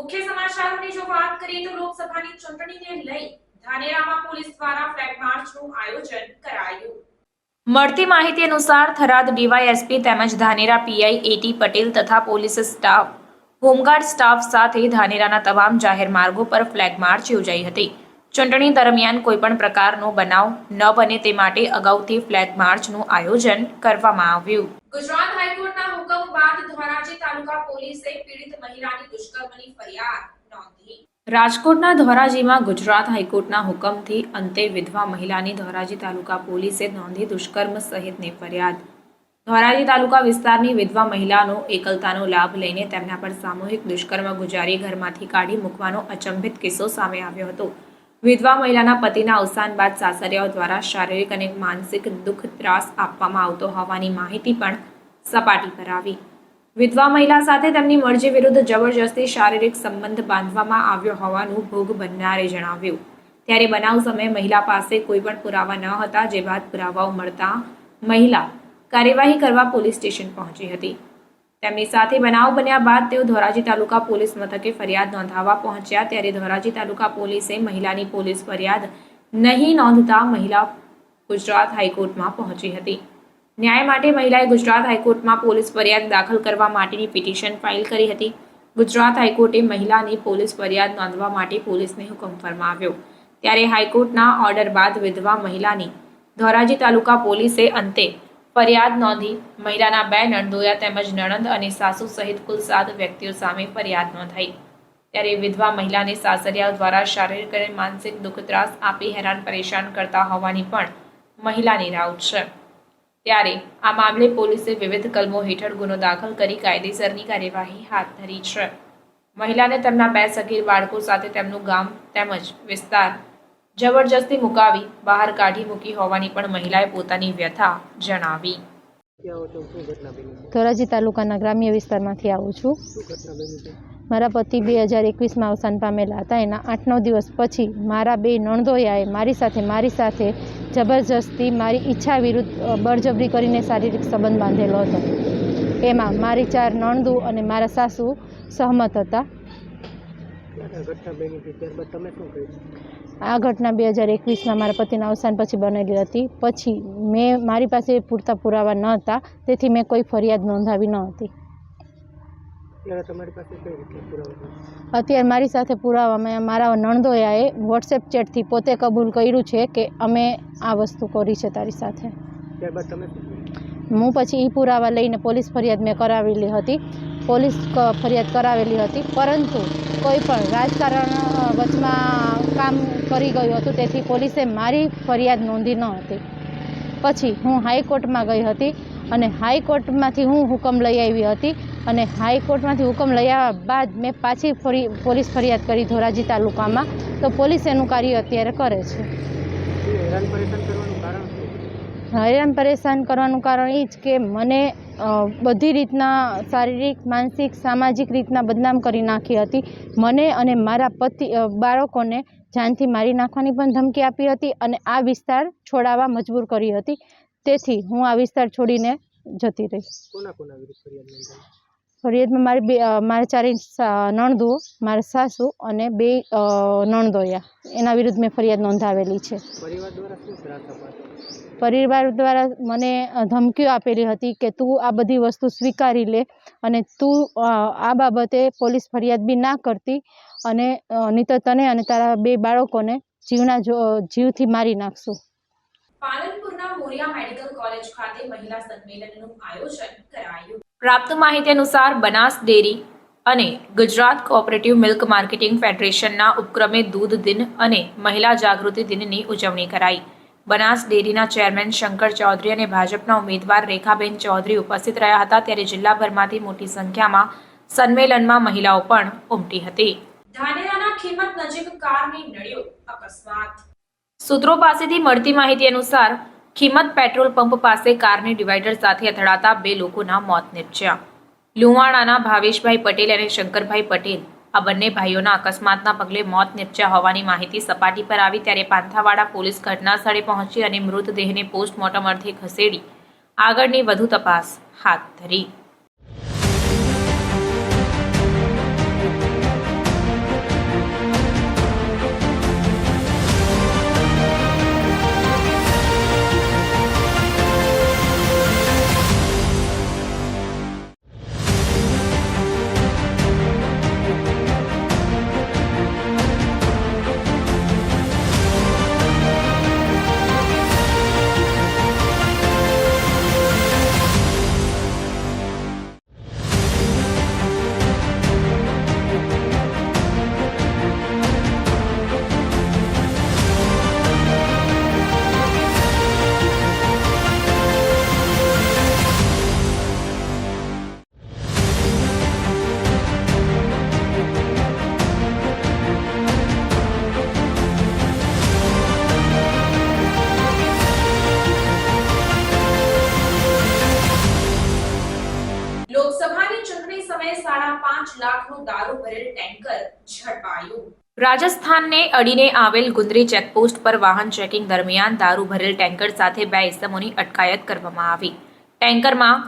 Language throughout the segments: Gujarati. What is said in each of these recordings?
મુખ્ય સમાચારોની જો વાત કરીએ તો લોકસભાની ચૂંટણીને લઈ ધાનેરામાં પોલીસ દ્વારા ફ્લેગ માર્ચનું આયોજન કરાયું. મળતી માહિતી અનુસાર થરાદ ડીવાયએસપી તેમજ ધાનેરા પીઆઈ એટી પટેલ તથા પોલીસ સ્ટાફ, હોમગાર્ડ સ્ટાફ સાથે ધાનેરાના તમામ જાહેર માર્ગો પર ફ્લેગ માર્ચ યોજાઈ હતી. ચૂંટણી દરમિયાન કોઈપણ પ્રકારનો બનાવ ન બને તે માટે અગાઉથી ફ્લેગ માર્ચનું આયોજન કરવામાં આવ્યું. ગુજરાત હાઈકોર્ટના હુકમ બાદ ધોરાજી તાલુકા પોલીસે પીડિત મહિલાની દુષ્કર્મની ફરિયાદ નોંધી. રાજકોટના ધોરાજીમાં ગુજરાત હાઈકોર્ટના હુકમથી અંતે વિધવા મહિલાની ધોરાજી તાલુકા પોલીસે નોંધી દુષ્કર્મ સહિતની ફરિયાદ. ધોરાજી તાલુકા વિસ્તારની વિધવા મહિલાનો એકલતાનો લાભ લઈને તેમના પર સામૂહિક દુષ્કર્મ ગુજારી ઘરમાંથી કાઢી મૂકવાનો અચંભિત કિસ્સો સામે આવ્યો હતો. વિધવા મહિલાના પતિના અવસાન બાદ સાસરિયાઓ દ્વારા શારીરિક અને માનસિક દુઃખ ત્રાસ આપવામાં આવતો હોવાની માહિતી પણ સપાટી પર આવી. વિધવા મહિલા સાથે તેમની મરજી વિરુદ્ધ જબરજસ્તી શારીરિક સંબંધ બાંધવામાં આવ્યો હોવાનું ભોગ બનનારે જણાવ્યું. ત્યારે બનાવ સમયે મહિલા પાસે કોઈ પણ પુરાવા ન હતા, જે બાદ પુરાવાઓ મળતા મહિલા કાર્યવાહી કરવા પોલીસ સ્ટેશન પહોંચી હતી. તેમની સાથે બનાવ બન્યા બાદ તેઓ ધોરાજી તાલુકા પોલીસ મથકે ફરિયાદ નોંધાવવા પહોંચ્યા. ત્યારે ધોરાજી તાલુકા પોલીસે મહિલાની પોલીસ ફરિયાદ નહીં નોંધતા મહિલા ગુજરાત હાઈકોર્ટમાં પહોંચી હતી. ન્યાય માટે મહિલાએ ગુજરાત હાઈકોર્ટમાં પોલીસ ફરિયાદ દાખલ કરવા માટેની પિટિશન ફાઇલ કરી હતી. ગુજરાત હાઈકોર્ટે મહિલાની પોલીસ ફરિયાદ નોંધવા માટે પોલીસને હુકમ ફરમાવ્યો. ત્યારે હાઈકોર્ટના ઓર્ડર બાદ વિધવા મહિલાની ધોરાજી તાલુકા પોલીસે અંતે ફરિયાદ નોંધી મહિલાના બે નણદોયા તેમજ નણંદ અને સાસુ સહિત કુલ સાત વ્યક્તિઓ સામે ફરિયાદ નોંધાઈ. ત્યારે વિધવા મહિલાને સાસરિયાઓ દ્વારા શારીરિક અને માનસિક દુઃખ ત્રાસ આપી હેરાન પરેશાન કરતા હોવાની પણ મહિલાની રાઉત છે. ત્યારે આ મામલે પોલીસે વિવિધ કલમો હેઠળ ગુનો દાખલ કરી કાયદેસરની કાર્યવાહી હાથ ધરી છે. મહિલાને તેમના બે સગીર બાળકો સાથે તેમનું ગામ તેમજ વિસ્તાર જબરજસ્તી મુકાવી, બહાર કાઢી મૂકી હોવાની પણ મહિલાએ પોતાની વ્યથા જણાવી. ધોરાજી તાલુકાના ગ્રામ્ય વિસ્તારમાંથી આવું છું. મારા પતિ બે હજાર એકવીસમાં અવસાન પામેલા હતા. એના આઠ નવ દિવસ પછી મારા બે નણદોયાએ મારી સાથે મારી સાથે જબરજસ્તી મારી ઈચ્છા વિરુદ્ધ બળજબરી કરીને શારીરિક સંબંધ બાંધેલો હતો. એમાં મારી ચાર નણદુ અને મારા સાસુ સહમત હતા. આ ઘટના બે હજાર એકવીસમાં મારા પતિના અવસાન પછી બનેલી હતી. પછી મેં મારી પાસે પૂરતા પુરાવા ન હતા તેથી મેં કોઈ ફરિયાદ નોંધાવી ન હતી. પુરાવા અત્યારે મારી સાથે પુરાવામાં મારા નણદોયાએ વોટ્સએપ ચેટથી પોતે કબૂલ કર્યું છે કે અમે આ વસ્તુ કરી છે તારી સાથે. હું પછી એ પુરાવા લઈને પોલીસ ફરિયાદ મેં કરાવેલી હતી. પોલીસ ફરિયાદ કરાવેલી હતી. પરંતુ કોઈ પણ રાજકારણ વચમાં કામ કરી ગયું હતું, તેથી પોલીસે મારી ફરિયાદ નોંધી ન હતી. પછી હું હાઈકોર્ટમાં ગઈ હતી અને હાઈકોર્ટમાંથી હું હુકમ લઈ આવી હતી અને હાઈકોર્ટમાંથી હુકમ લઈ આવ્યા બાદ મેં પાછી ફરી પોલીસ ફરિયાદ કરી ધોરાજી તાલુકામાં. તો પોલીસ એનું કાર્ય અત્યારે કરે છે. હેરાન પરેશાન કરવાનું કારણ એ જ કે મને બધી રીતના શારીરિક માનસિક સામાજિક રીતના બદનામ કરી નાખી હતી. મને અને મારા પતિ બાળકોને જાનથી મારી નાખવાની પણ ધમકી આપી હતી અને આ વિસ્તાર છોડાવવા મજબૂર કરી હતી. તેથી હું આ વિસ્તાર છોડીને જતી રહી. ફરિયાદમાં મારી બે મારે ચારે નણદુઓ મારા સાસુ અને બે નણદોયા. એના વિરુદ્ધ મેં ફરિયાદ નોંધાવેલી છે. પરિવાર દ્વારા મને ધમકીઓ આપેલી હતી કે તું આ બધી વસ્તુ સ્વીકારી લે અને તું આ બાબતે પોલીસ ફરિયાદ બી ના કરતી અને નહીં તને અને તારા બે બાળકોને જીવના જો જીવથી મારી નાખશું. પાલનપુરના મોરિયા મેડિકલ કોલેજ ખાતે મહિલા સંમેલનનું આયોજન કરાયું. પ્રાપ્ત માહિતી અનુસાર બનાસ ડેરી અને ગુજરાત કોઓપરેટિવ મિલ્ક માર્કેટિંગ ફેડરેશનના ઉપક્રમે દૂધ દિન અને મહિલા જાગૃતિ દિનની ઉજવણી કરાઈ. બનાસ ડેરીના ચેરમેન શંકર ચૌધરી અને ભાજપના ઉમેદવાર રેખાબેન ચૌધરી ઉપસ્થિત રહ્યા હતા ત્યારે જિલ્લાભરમાંથી મોટી સંખ્યામાં સંમેલનમાં મહિલાઓ પણ ઉમટી હતી. ધાનેરાના ખીમત નજીક કારને નડ્યો અકસ્માત. સૂત્રો પાસેથી મળતી માહિતી અનુસાર ખીમત પેટ્રોલ પંપ પાસે કારની ડિવાઈડર સાથે અથડાતા બે લોકોના મોત નીપજ્યા. લુવાણાના ભાવેશભાઈ પટેલ અને શંકરભાઈ પટેલ આ બંને ભાઈઓના અકસ્માતના પગલે મોત નિપજ્યા હોવાની માહિતી સપાટી પર આવી ત્યારે પાંથાવાડા પોલીસ ઘટના સ્થળે પહોંચી અને મૃતદેહને પોસ્ટમોર્ટમ અર્થે ખસેડી આગળની વધુ તપાસ હાથ ધરી. સાડા પાંચ લાખનું દારૂ ભરેલ ટેન્કર ઝડપાયું. રાજસ્થાનને અડીને આવેલ ગુંદરી ચેકપોસ્ટ પર વાહન ચેકિંગ દરમિયાન દારૂ ભરેલ ટેન્કર સાથે બે ઇસમોની અટકાયત કરવામાં આવી. ટેન્કરમાં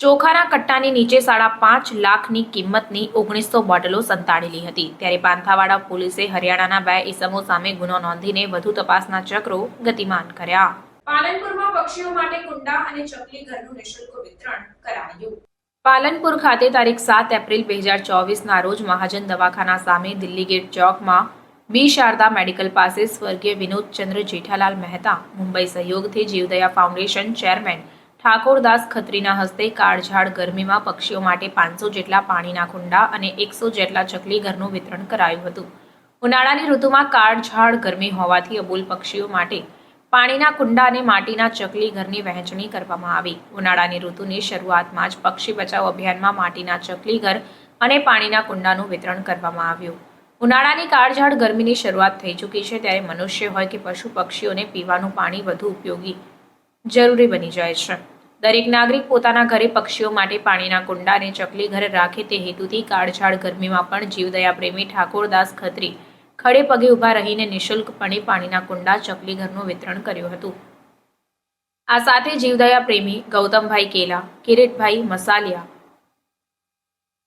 ચોખાના કટ્ટાની નીચે સાડા પાંચ લાખની કિંમતની ઓગણીસો બોટલો સંતાડેલી હતી. ત્યારે પાંથાવાડા પોલીસે હરિયાણાના બે ઇસમો સામે ગુનો નોંધીને વધુ તપાસના ચક્રો ગતિમાન કર્યા. પાલનપુરમાં પક્ષીઓ માટે કુંડા અને ચકલી ઘરનું નિઃશુલ્ક વિતરણ કરાયું. પાલનપુર ખાતે તારીખ સાત એપ્રિલ બે હજાર ચોવીસના રોજ મહાજન દવાખાના સામે દિલ્હી ગેટ ચોકમાં બી શારદા મેડિકલ પાસે સ્વર્ગીય વિનોદચંદ્ર જેઠાલાલ મહેતા મુંબઈ સહયોગથી જીવદયા ફાઉન્ડેશન ચેરમેન ઠાકોરદાસ ખત્રીના હસ્તે કાળઝાળ ગરમીમાં પક્ષીઓ માટે પાંચસો જેટલા પાણીના કુંડા અને એકસો જેટલા ચકલી ઘરનું વિતરણ કરાયું હતું. ઉનાળાની ઋતુમાં કાળઝાળ ગરમી હોવાથી અબુલ પક્ષીઓ માટે પાણીના કુંડા અને માટીના ચકલી ઘરની વહેંચણી કરવામાં આવી. ઉનાળાની ઋતુની શરૂઆતમાં જ પક્ષી બચાવ અભિયાનમાં માટીના ચકલી ઘર અને પાણીના કુંડાનું વિતરણ કરવામાં આવ્યું. ઉનાળાની કાળઝાળ ગરમીની શરૂઆત થઈ ચૂકી છે ત્યારે મનુષ્ય હોય કે પશુ પક્ષીઓને પીવાનું પાણી વધુ ઉપયોગી જરૂરી બની જાય છે. દરેક નાગરિક પોતાના ઘરે પક્ષીઓ માટે પાણીના કુંડા અને ચકલી ઘર રાખે તે હેતુથી કાળઝાળ ગરમીમાં પણ જીવદયા પ્રેમી ઠાકોરદાસ ખત્રી ખડે પગે ઊભા રહીને નિઃશુલ્કપણે પાણીના કુંડા ચકલી ઘરનું વિતરણ કર્યું હતું. આ સાથે જીવદયા પ્રેમી ગૌતમભાઈ કેલા, કિરીટભાઈ મસાલિયા,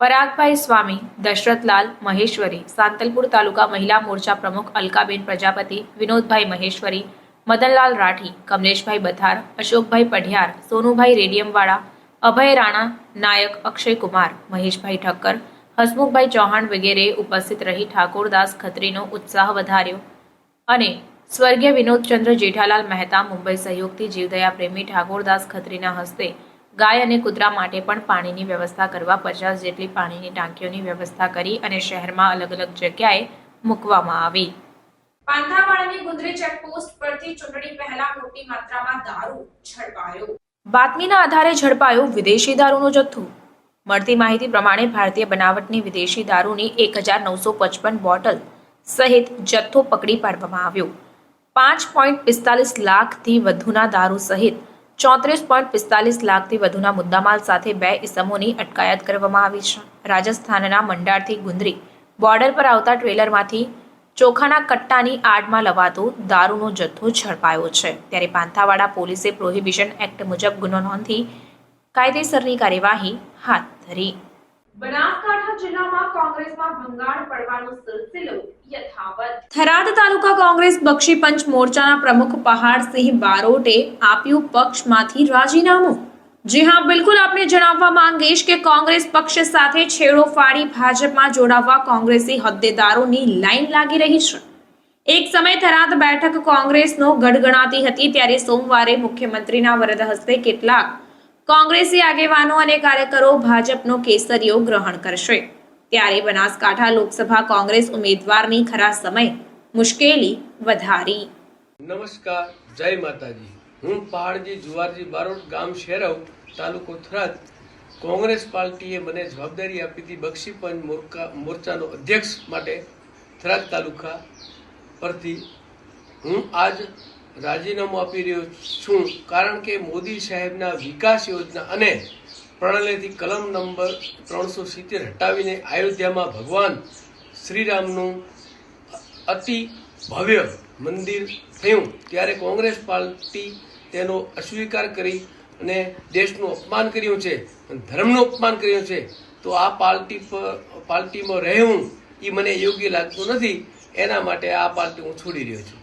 પરાગભાઈ સ્વામી, દશરથલાલ મહેશ્વરી, સાંતલપુર તાલુકા મહિલા મોરચા પ્રમુખ અલકાબેન પ્રજાપતિ, વિનોદભાઈ મહેશ્વરી, મદનલાલ રાઠી, કમલેશભાઈ બથાર, અશોકભાઈ પઢિયાર, સોનુભાઈ રેડિયમવાળા, અભય રાણા, નાયક અક્ષય કુમાર મહેશભાઈ ઠક્કર હસમુખભાઈ ચૌહાણ વગેરે ઉપસ્થિત રહી ઠાકોરદાસ ખત્રીનો ઉત્સાહ વધાર્યો અને સ્વર્ગીય વિનોદચંદ્ર જેઠાલાલ મહેતા મુંબઈ સહયોગથી જીવદયા પ્રેમી ઠાકોરદાસ ખત્રીના હસ્તે ગાય અને કૂતરા માટે પણ પાણીની વ્યવસ્થા કરવા પચાસ જેટલી પાણીની ટાંકીઓની વ્યવસ્થા કરી અને શહેરમાં અલગ અલગ જગ્યાએ મૂકવામાં આવી. પાંથાવાડાની ગુંદરી ચેકપોસ્ટ પરથી ચૂંટણી પહેલા મોટી માત્રામાં દારૂ ઝડપાયો. બાતમીના આધારે ઝડપાયો વિદેશી દારૂનો જથ્થો. મળતી માહિતી પ્રમાણે ભારતીય બનાવટની વિદેશી દારૂની એક હજાર નવસો પચપન બોટલ સહિત જથ્થો પકડી પાડવામાં આવ્યો. પાંચ પોઈન્ટ પિસ્તાલીસ લાખથી વધુના દારૂ સહિત ચોત્રીસ પોઈન્ટ પિસ્તાલીસ લાખથી વધુના મુદ્દામાલ સાથે બે ઇસમોની અટકાયત કરવામાં આવી છે. રાજસ્થાનના મંડારથી ગુંદરી બોર્ડર પર આવતા ટ્રેલરમાંથી ચોખાના કટ્ટાની આડમાં લવાતો દારૂનો જથ્થો ઝડપાયો છે. ત્યારે પાંથાવાડા પોલીસે પ્રોહિબિશન એક્ટ મુજબ ગુનો નોંધી કાયદેસરની કાર્યવાહી હાથ ધરી. બનાસકાંઠા જિલ્લામાં કોંગ્રેસમાં ભંગાણ પડવાનો સિલસિલો યથાવત. થરાદ તાલુકા કોંગ્રેસ બક્ષી પંચ મોરચાના પ્રમુખ પહાડસિંહ બારોટે આપ્યું પક્ષમાંથી રાજીનામું. જી હા બિલકુલ આપને જણાવવા માંગીશ કે કોંગ્રેસ પક્ષ સાથે છેડો ફાડી ભાજપમાં જોડાવવા કોંગ્રેસી હોદ્દેદારોની લાઈન લાગી રહી છે. એક સમય થરાદ બેઠક કોંગ્રેસનો ગડગણાતી હતી ત્યારે સોમવારે મુખ્યમંત્રીના વરદ હસ્તે કેટલાક કોંગ્રેસી આગેવાનો અને કાર્યકરો ભાજપનો કેસરીઓ ગ્રહણ કરશે. ત્યારે બનાસકાંઠા લોકસભા કોંગ્રેસ ઉમેદવારની ખરા સમય મુશ્કેલી વધારી. નમસ્કાર, જય માતાજી. હું પહાડજી જુવારજી બારોટ ગામ શેરવ, તાલુકો થરાદ. કોંગ્રેસ પાર્ટીએ મને જવાબદારી આપી હતી બક્ષીપંચ મોરચાનો અધ્યક્ષ માટે થરાદ તાલુકા પરથી. હું આજ રાજીનામું આપી રહ્યો છું કારણ કે મોદી સાહેબના વિકાસ યોજના અને પ્રણાલીથી કલમ નંબર ત્રણસો સિત્તેર હટાવીને અયોધ્યામાં ભગવાન શ્રીરામનું અતિ ભવ્ય મંદિર થયું, ત્યારે કોંગ્રેસ પાર્ટી તેનો અસ્વીકાર કરી અને દેશનું અપમાન કર્યું છે ધર્મનું અપમાન કર્યું છે. તો આ પાર્ટી પર પાર્ટીમાં રહેવું એ મને યોગ્ય લાગતું નથી. એના માટે આ પાર્ટી હું છોડી રહ્યો છું.